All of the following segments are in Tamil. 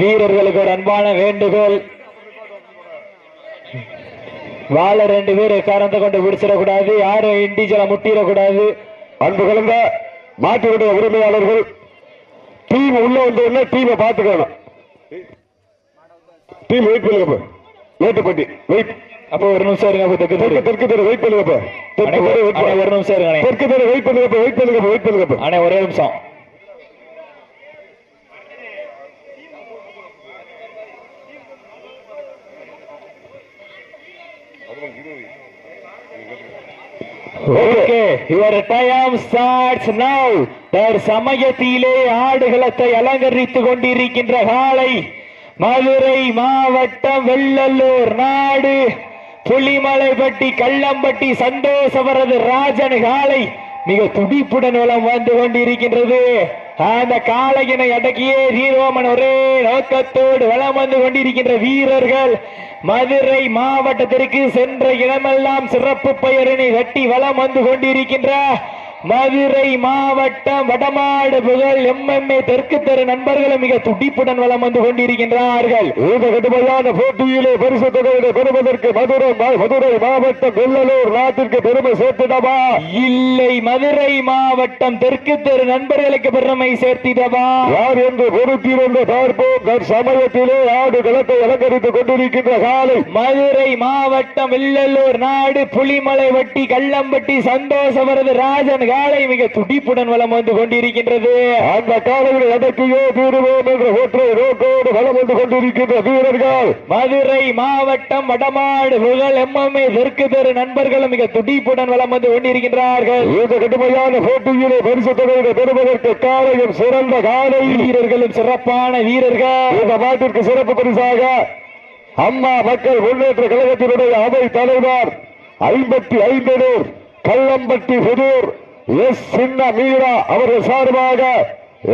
வீரர்களுக்கு ஒரு அன்பான வேண்டுகோள். வாழ ரெண்டு பேர் கறந்து கொண்டு பிடிச்சிடக்கூடாது யாரும் இண்டிஜுவலா முட்டிடக்கூடாது. அன்பு கலந்த மாட்டுடைய உரிமையாளர்கள் டீம் உள்ள வந்த உடனே டீமை பார்த்துக்கணும். டீம் வெயிட் பண்ணுங்க மேட்டுப்பட்டி வெயிட். அப்போ ஒரு நிமிஷம் இருங்க அப்போ தெற்கு தெற்கு. தெற்கு தெரு வெயிட் பண்ணுங்க தெற்கு தெரு ஒரு. நிமிஷம் இருங்க. தெற்கு தெரு வெயிட் பண்ணுங்க வெயிட் பண்ணுங்க வெயிட் பண்ணுங்க அண்ணே ஒரே நிமிஷம். Okay your time starts now தர் சமயத்திலே ஆடுகளத்தை அலங்கரித்துக் கொண்டிருக்கின்ற காலை மதுரை மாவட்டம் வெள்ளலூர் நாடு. புலிமலைப்பட்டி கள்ளம்பட்டி சந்தோஷவரது ராஜன் காலை மிக துடிப்புடன் வளம் வந்து கொண்டிருக்கின்றது. அந்த காளையினை அடக்கியே தீரோமன் ஒரே நோக்கத்தோடு வலம் வந்து கொண்டிருக்கின்ற வீரர்கள் மதுரை மாவட்டத்திற்கு சென்ற இடமெல்லாம் சிறப்பு பெயரினை கட்டி வலம் வந்து கொண்டிருக்கின்ற மதுரை மாவட்டம் வடமாடு புகழ் எம்எம்ஏ தெற்கு தெரு நண்பர்களும் மிக துடிப்புடன் வலம் வந்து கொண்டிருக்கின்றார்கள். இந்த கடுமையான போட்டியிலே பரிசு தொகையினை பெறுவதற்கு மதுரை மதுரை மாவட்டம் வெள்ளலூர் நாட்டிற்கு பெருமை சேர்த்திடவா? இல்லை மதுரை மாவட்டம் தெற்கு தெரு நண்பர்களுக்கு பெருமை சேர்த்திடவா? யார் என்று பொறுத்திருந்த பார்ப்போம். தற்சமயத்திலே ஆடு களத்தை அலங்கரித்துக் கொண்டிருக்கின்ற காலை. மதுரை மாவட்டம் வெள்ளலூர் நாடு புலிமலை வட்டி கள்ளம்பட்டி சந்தோஷவரது ராஜன் காலை மிக துடிப்புடன் வலம் வந்து கொண்டிருக்கின்றது. அந்த காலையில் அடக்கியே தீருவோம் என்ற ஒற்றை நோக்கோடு வலம் வந்து கொண்டிருக்கின்ற வீரர்கள்? மதுரை மாவட்டம் வடமாடு புகழ் எம்எம்ஏ தெற்கு தெரு நண்பர்களும் மிக துடிப்புடன் வலம் வந்து கொண்டிருக்கின்றார்கள். இந்த கடுமையான போட்டியிலே பரிசு தொகையினை பெறுவதற்கு காலையும் சிறந்த காலை. வீரர்களும் சிறப்பான வீரர்கள். இந்த நாட்டிற்கு சிறப்பு பரிசாக அம்மா மக்கள் முன்னேற்ற கழகத்தினுடைய அவை தலைவர் ஐம்பத்தி ஐந்து கள்ளம்பட்டி புதூர் எஸ் சின்ன மீரா அவர்கள் சார்பாக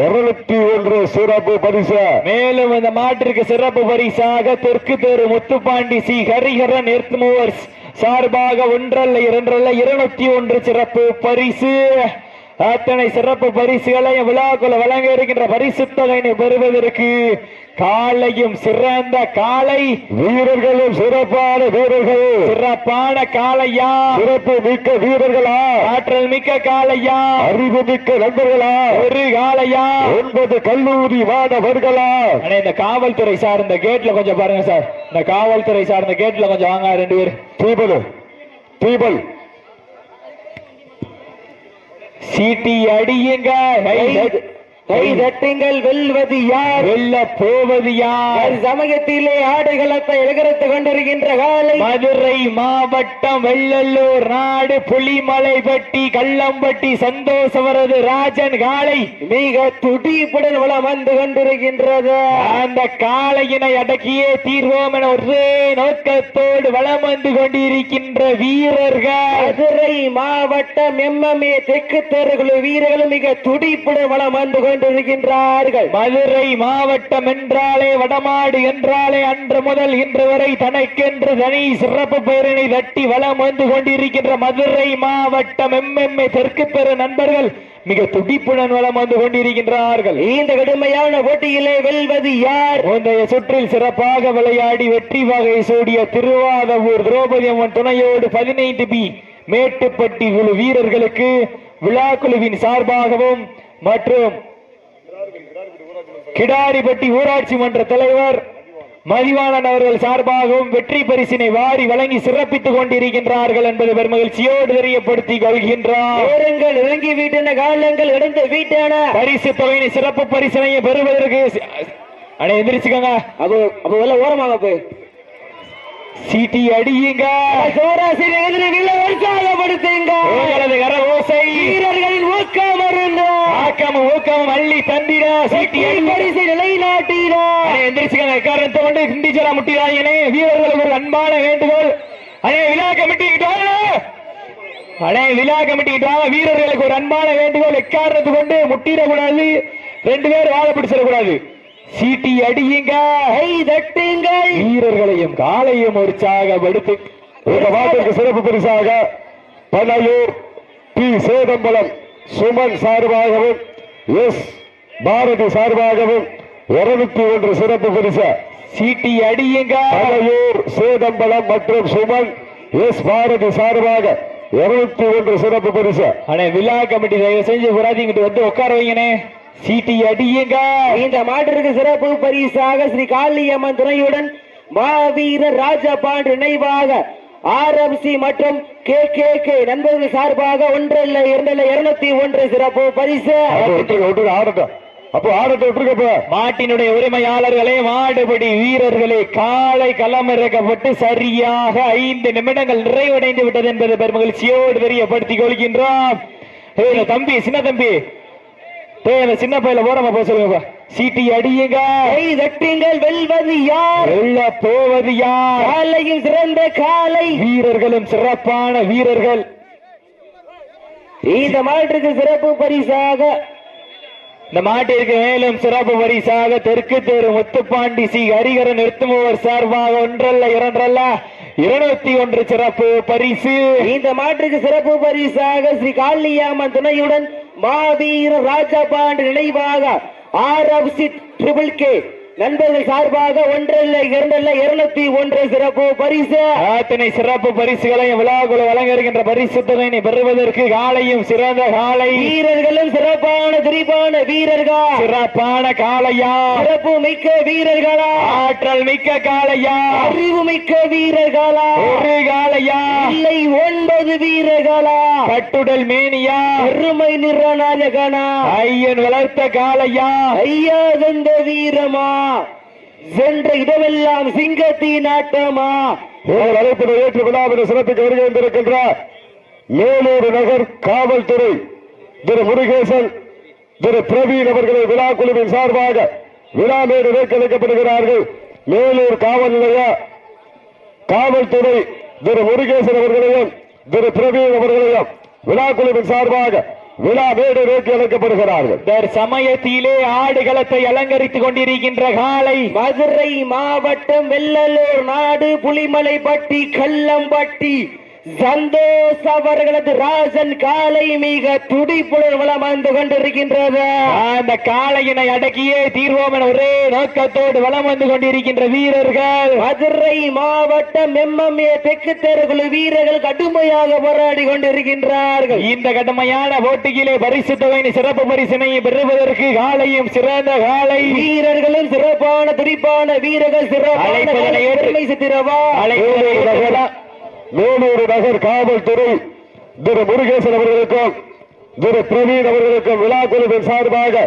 இருநூத்தி ஒன்று சிறப்பு பரிசு. மேலும் இந்த மாட்டிற்கு சிறப்பு பரிசாக தெற்கு தெரு Muthupandi C Hariharan earth movers சார்பாக ஒன்றல்ல இரண்டல்ல இருநூத்தி ஒன்று சிறப்பு பரிசு. அத்தனை சிறப்பு பரிசுகளை விழாக்குள்ள வழங்க இருக்கின்ற பரிசு தொகையினை பெறுவதற்கு காலையும் சிறந்த காலை. வீரர்களும் சிறப்பான வீரர்கள். சிறப்பான காளையா. சிறப்பு மிக்க வீரர்களா. ஆற்றல் மிக்க காளையா. அறிவு மிக்க நண்பர்களா. ஒரு காளையா. ஒன்பது கல்லூரி மாணவர்களா. இந்த காவல்துறை சார் இந்த கேட்ல கொஞ்சம் பாருங்க சார். இந்த காவல்துறை சார் இந்த கேட்ல கொஞ்சம் வாங்க ரெண்டு பேர். தீபல் தீபல். சீட்டி அடியுங்க. கை தட்டு- கை தட்டுங்கள் வெல்வது யார்? வெல்ல போவது யார்? சமயத்திலே ஆடுகளத்தை எகரத்து கொண்டிருக்கின்ற காலை. மதுரை மாவட்டம் வெள்ளலூர் நாடு புலிமலைப்பட்டி கள்ளம்பட்டி சந்தோஷவரது ராஜன் காளை. மிக துடிப்புடன் வளம் வந்து கொண்டிருக்கின்றது. அந்த காளையினை அடக்கியே தீர்வோம் என ஒரே நோக்கத்தோடு வலம் வந்து கொண்டிருக்கின்ற வீரர்கள். மதுரை மாவட்டம் எம்எம்ஏ தெற்கு தெருகுழு வீரர்களும் மிக துடிப்புடன் வளம் வந்து கொண்டிருக்கின்றார்கள் மதுரை மாவட்டம் என்றாலே வடமாடு என்றாலே அன்று முதல் இன்று வரை தனக்கென்று தனி சிறப்பு பெயரினை தட்டி வலம் வந்து கொண்டிருக்கின்ற மதுரை மாவட்டம் எம்எம்ஏ தெற்கு தெரு நண்பர்கள் மிக துடிப்புடன் வலம் வந்து கொண்டிருக்கின்றார்கள். இந்த கடுமையான போட்டியிலே வெல்வது யார்? முந்தைய சுற்றில் சிறப்பாக விளையாடி வெற்றி வகை சூடிய திருவாதவூர் திரௌபதி அம்மன் துணையோடு பதினைந்து பி மேட்டுப்பட்டி குழு வீரர்களுக்கு விழா குழுவின் சார்பாகவும் மற்றும் கிடாரிப்பட்டி ஊராட்சி மன்ற தலைவர் மதிவாணன் அவர்கள் சார்பாகவும் வெற்றி பரிசினை வாரி வழங்கி சிறப்பித்துக் கொண்டிருக்கின்றார்கள் என்பது பெருமகிழ்ச்சியோடு தெரியப்படுத்திக் கொள்கின்றார். இறங்கி வீட்டின காலங்கள் இடந்து வீட்டான. பரிசு தொகையினை சிறப்பு பரிசினையை பெறுவதற்கு அடே எந்திரிச்சுக்கோங்க. அப்போ அப்போ ஓரமாக போய். சீட்டி அடியுங்க. சோராசிரியர்களை உற்சாகப்படுத்துங்க உங்களது கரகோசை. வீரர்களின் ஊக்கம் அருந்தா ஆக்கம் ஊக்கம் அள்ளி தந்திட சீட்டி அடிங்க பரிசை நிலைநாட்டினா அடே, எந்திரிச்சுக்கோங்க காரணத்தை கொண்டு இண்டிஜரா முட்டிடாதீங்கனே வீரர்களுக்கு ஒரு அன்பான வேண்டுகோள். அடே விழா கமிட்டிக்கிட்டு அடே விழா கமிட்டிக்கிட்டு வீரர்களுக்கு ஒரு அன்பான வேண்டுகோள். எக்காரணத்தை கொண்டு முட்டிடக்கூடாது. ரெண்டு பேர் வாழ பிடிச்சிடக்கூடாது. சீட்டி அடியுங்க. வீரர்களையும் காலையும் உற்சாகப்படுத்து இந்த மாட்டிற்கு சிறப்பு பரிசாக பனையூர் பி. சேதம்பலம் சுமன் சார்பாகவும் எஸ். பாரதி சார்பாகவும் இருநூத்தி ஒன்று சிறப்பு பரிசு. சீட்டி அடியுங்க. அலையூர் சேதம்பலம் மற்றும் சுமன் எஸ். பாரதி சார்பாக இருநூத்தி ஒன்று சிறப்பு பரிசு. அண்ணே விழா கமிட்டி தயவு செஞ்சு புறாதிங்கிட்டு வந்து உட்கார வைங்கண்ணே. சீட்டி அடியுங்க. இந்த மாட்டிற்கு சிறப்பு பரிசாக ஸ்ரீ காளியம்மன் துணையுடன் மாவீரர் ராஜபாண்டு நினைவாக ஆர்எம்சி மற்றும் கே கே கே நண்பர்கள் சார்பாக ஒன்றல்ல இரண்டல்ல இருநூத்தி ஒன்று சிறப்பு பரிசு. அப்போ ஆடட்டும் விட்டுருக்கப்ப மாட்டினுடைய உரிமையாளர்களே மாடுபடி வீரர்களே காலை களமிறக்கப்பட்டு சரியாக ஐந்து நிமிடங்கள் நிறைவடைந்து விட்டது என்பது பெருமகிழ்ச்சியோடு தெரியப்படுத்திக் கொள்கின்றோம். தம்பி சின்ன தம்பி அந்த சின்ன பையில போறமா போக சொல்லுங்க சீட்டி அடியுங்க. கை தட்டுங்கள் வெல்வது யார்? வெல்ல போவது யார்? காலையும் சிறந்த காலை. வீரர்களும் சிறப்பான வீரர்கள். இந்த மாட்டிற்கு சிறப்பு பரிசாக. இந்த மாட்டிற்கு மேலும் சிறப்பு பரிசாக தெற்கு தெரு முத்துப்பாண்டி சி. ஹரிகரன் நிறுத்துமோவர் சார்பாக ஒன்றல்ல இரண்டல்ல இருநூத்தி ஒன்று சிறப்பு பரிசு. இந்த மாற்றுக்கு சிறப்பு பரிசாக ஸ்ரீ காளியாமன் துணையுடன் மாவீர ராஜபாண்டு நினைவாக R F C triple K நண்பர்கள் சார்பாக ஒன்றல்ல இரண்டல்ல இருநூத்தி ஒன்று சிறப்பு பரிசு. அத்தனை சிறப்பு பரிசுகளையும் விழாக்குழு வழங்க இருக்கின்ற பரிசு தொகையினை பெறுவதற்கு காலையும் சிறந்த காலை. வீரர்களும் சிறப்பான திரிபான வீரர்கள்? சிறப்பான காளையா? சிறப்பு மிக்க வீரர்களா? ஆற்றல் மிக்க காளையா? அறிவு மிக்க வீரர்களா? ஒரு காளையா? இல்லை ஒன்பது வீரர்களா? கட்டுடல் மேனியா? பெருமை நிறநாயகனா ஐயன் வளர்த்த காளையா? ஐயா தந்த வீரமா? சென்ற இடமெல்லாம் சிங்கத்தின் ஆட்டமா உங்கள் அழைப்பினை ஏற்று விழாவின் சிறப்புக்கு வருகை வந்திருக்கின்ற மேலூர் நகர் காவல்துறை திரு முருகேசன் திரு பிரவீன் அவர்களை விழா குழுவின் சார்பாக விழா மேடு வைக்கப்படுகிறார்கள் மேலூர் காவல் நிலைய காவல்துறை திரு முருகேசன் அவர்களையும் திரு பிரவீன் அவர்களையும் விழா குழுவின் சார்பாக விழா மேடு நோக்கி அழைக்கப்படுகிறார்கள். தர் சமயத்திலே ஆடுகளத்தை அலங்கரித்துக் கொண்டிருக்கின்ற காலை மதுரை மாவட்டம் வெள்ளலூர் நாடு புலிமலைப்பட்டி கல்லம்பட்டி சந்தோஷ் அவர்களது ராஜன் காலை மிக துடிப்புடன் வளம் வந்து கொண்டிருக்கின்றது. அந்த காளையினை அடக்கியே தீர்வோம் என ஒரே நோக்கத்தோடு வலம் வந்து கொண்டிருக்கின்ற வீரர்கள். மதுரை மாவட்டம் எம்எம்ஏ தெற்கு தெருக்குழு வீரர்கள் கடுமையாக போராடி கொண்டிருக்கின்றார்கள். இந்த கடுமையான போட்டியிலே பரிசு தொகையின் சிறப்பு பரிசினை பெறுவதற்கு காலையும் சிறந்த காலை வீரர்களும் சிறப்பான துடிப்பான வீரர்கள் சிறப்பான சித்திரவா. ஏற்று- மேலூர் நகர் காவல்துறை திரு முருகேசன் அவர்களுக்கும் திரு பிரவீன் அவர்களுக்கும் விழா குழுவின் சார்பாக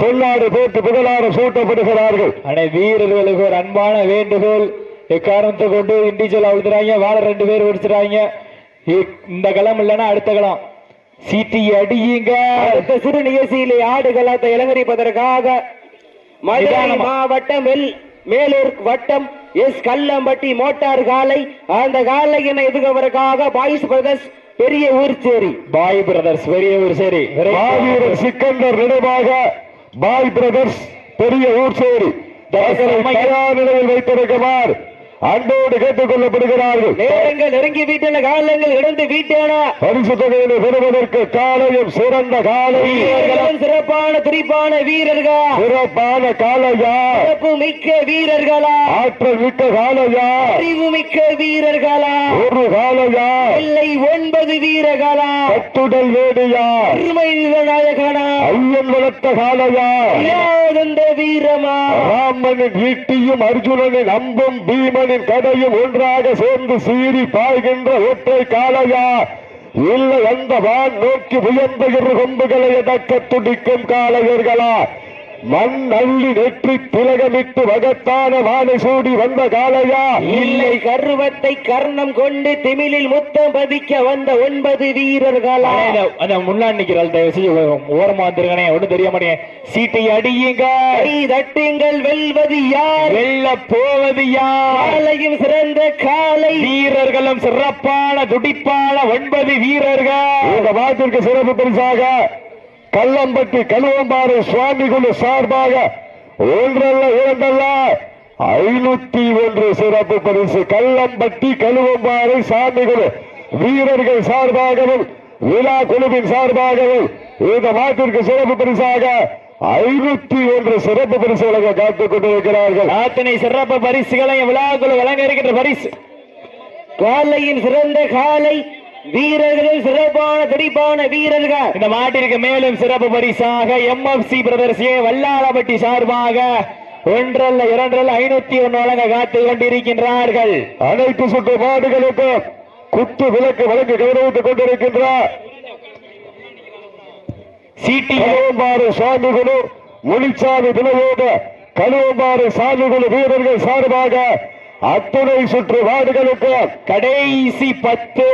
பொன்னாடு போட்டு புகழாரம் சூட்டப்படுகிறார்கள். அடே வீரர்களுக்கு ஒரு அன்பான வேண்டுகோள். எக்காரணத்தை கொண்டு இண்டிவிஜுவல் அழுத்துறாங்க வாழ ரெண்டு பேர் ஒடிச்சிடாங்க இந்த களம் இல்லைன்னா அடுத்த களம். சீட்டி அடியுங்க. அடுத்த சிறு நிகழ்ச்சியிலே ஆடுகளத்தை இளங்கரிப்பதற்காக மதுரை. மாவட்டம் மேலூர் வட்டம் எஸ் கல்லம்பட்டி மோட்டார் காலை அந்த காலையினை எதுக்குவதற்காக பாய்ஸ் பிரதர்ஸ் பெரிய ஊர்ச்சேரி பாய் பிரதர்ஸ் பெரிய ஒரு சரி. மாவீரர் சிக்கந்தர் நினைவாக பாய் பிரதர்ஸ் பெரிய ஊர் சேரி. நிலையில் வைத்திருக்கிறார். அன்போடு கேட்டுக் கொள்ளப்படுகிறார்கள். நேரங்கள் நெருங்கி வீட்டன காலங்கள் இடந்து வீட்டான? பரிசு தொகையினை பெறுவதற்கு காலையும் சிறந்த காலை. சிறப்பான துடிப்பான வீரர்கள்? சிறப்பான காலையா? சிறப்பு மிக்க வீரர்களா? ஆற்றல் மிக்க காலையா? அறிவு மிக்க வீரர்களா? ஒரு காலையா இல்லை ஒன்பது வீரர்களா? கட்டுடல் வேடியா? பெருமை நாயகனா ஐயன் வளர்த்த காலையா வீரமா? ராமனின் ஈட்டியும் அர்ஜுனனின் அம்பும் பீமனின் கதையும் ஒன்றாக சேர்ந்து சீறி பாய்கின்ற ஒற்றை காளையா? இல்லை அந்த வான் நோக்கி உயர்ந்துகிற கொம்புகளை எதக்க துடிக்கும் காளையர்களா? மண் அள்ளி நெற்றி திலகமிட்டு வகத்தான வானை சூடி வந்த காளையா? இல்லை கர்வத்தை கர்ணம் கொண்டு திமிழில் முத்தம் பதிக்க வந்த ஒன்பது வீரர்களா? அந்த முன்னாடி நிக்கிறாள் தயவு செஞ்சு ஓரமா வந்துருங்கண்ணே ஒன்றும் தெரிய மாட்டேங்க. சீட்டை அடியுங்க. தட்டுங்கள் வெல்வது யார்? வெல்ல போவது யார்? காலையும் சிறந்த காலை வீரர்களும் சிறப்பான துடிப்பான ஒன்பது வீரர்கள். இந்த மாட்டிற்கு சிறப்பு பரிசாக. கல்லம்பட்டி கழுவம்பாறை சுவாமி குழு சார்பாக ஒன்றல்ல இரண்டல்ல ஐநூத்தி ஒன்று சிறப்பு பரிசு. கல்லம்பட்டி கழுவம்பாறை சாமி குழு வீரர்கள் சார்பாகவும் விழா குழுவின் சார்பாகவும் இந்த மாட்டிற்கு சிறப்பு பரிசாக ஐநூத்தி ஒன்று சிறப்பு பரிசு வழங்க காத்துக் கொண்டிருக்கிறார்கள். அத்தனை சிறப்பு பரிசுகளையும் விழாக்குழு வழங்க இருக்கின்ற பரிசு. காலையின் சிறந்த காலை வீரர்கள் சிறப்பான துடிப்பான வீரர்கள். இந்த மாட்டிற்கு மேலும் சிறப்பு பரிசாக எம்எஃப்சி பிரதர்ஸ் ஏ வல்லாளப்பட்டி சார்பாக ஒன்றல்ல இரண்டல்ல ஐநூத்தி ஒன்னு வழங்க காத்துக் கொண்டிருக்கின்றார்கள். அனைத்து சுற்று மாடுகளுக்கு குத்து விளக்கு வழங்கு கௌரவித்துக் கொண்டிருக்கின்றார் சிடி கழுவம்பாறு சாமிகுழு முனிச்சாமி தினவோடு கழுவம்பாறு சாமிகுழு வீரர்கள் சார்பாக அத்துணை சுற்று மாடுகளுக்கு கடைசி பத்து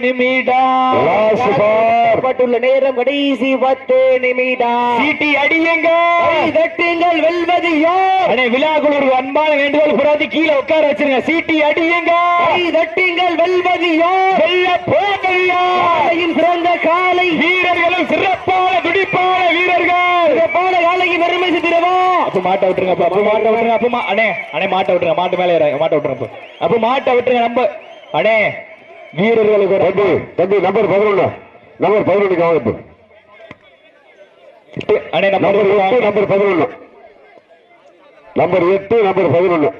நிமிடம். பட்டுள்ள நேரம்? கடைசி பத்து நிமிடம். சிடி அடியுங்க. தட்டுங்கள் வெல்வது யார்? விழாக்குழுவுக்கு அன்பான வேண்டுகோள் புறாதி கீழே உட்கார வச்சிருங்க. சிடி அடியுங்க. தட்டுங்கள் வெல்வது யார்? வெல்ல போகையா சிறந்த காலை. வீரர்களும் சிறப்பான துடிப்பான வீரர்கள் சிறப்பான காலைக்கு பெருமை சித்திரவா அப்ப மாட்ட விட்டுருங்க அப்ப மாட்ட விட்டுருங்க அப்ப அண்ணே அண்ணே மாட்ட விட்டுருங்க மாட்டு மேல ஏற மாட்ட விட்டுருங்க அப்ப. மாட்ட விட்டுருங்க நம்ம அண்ணே வீரர்களுக்கு தம்பி தம்பி நம்பர் பதினொன்னு. நம்பர் பதினொன்னுக்கு வாங்க இப்போ. அண்ணே நம்பர் எட்டு நம்பர் பதினொன்னு. நம்பர் எட்டு நம்பர் பதினொன்னு.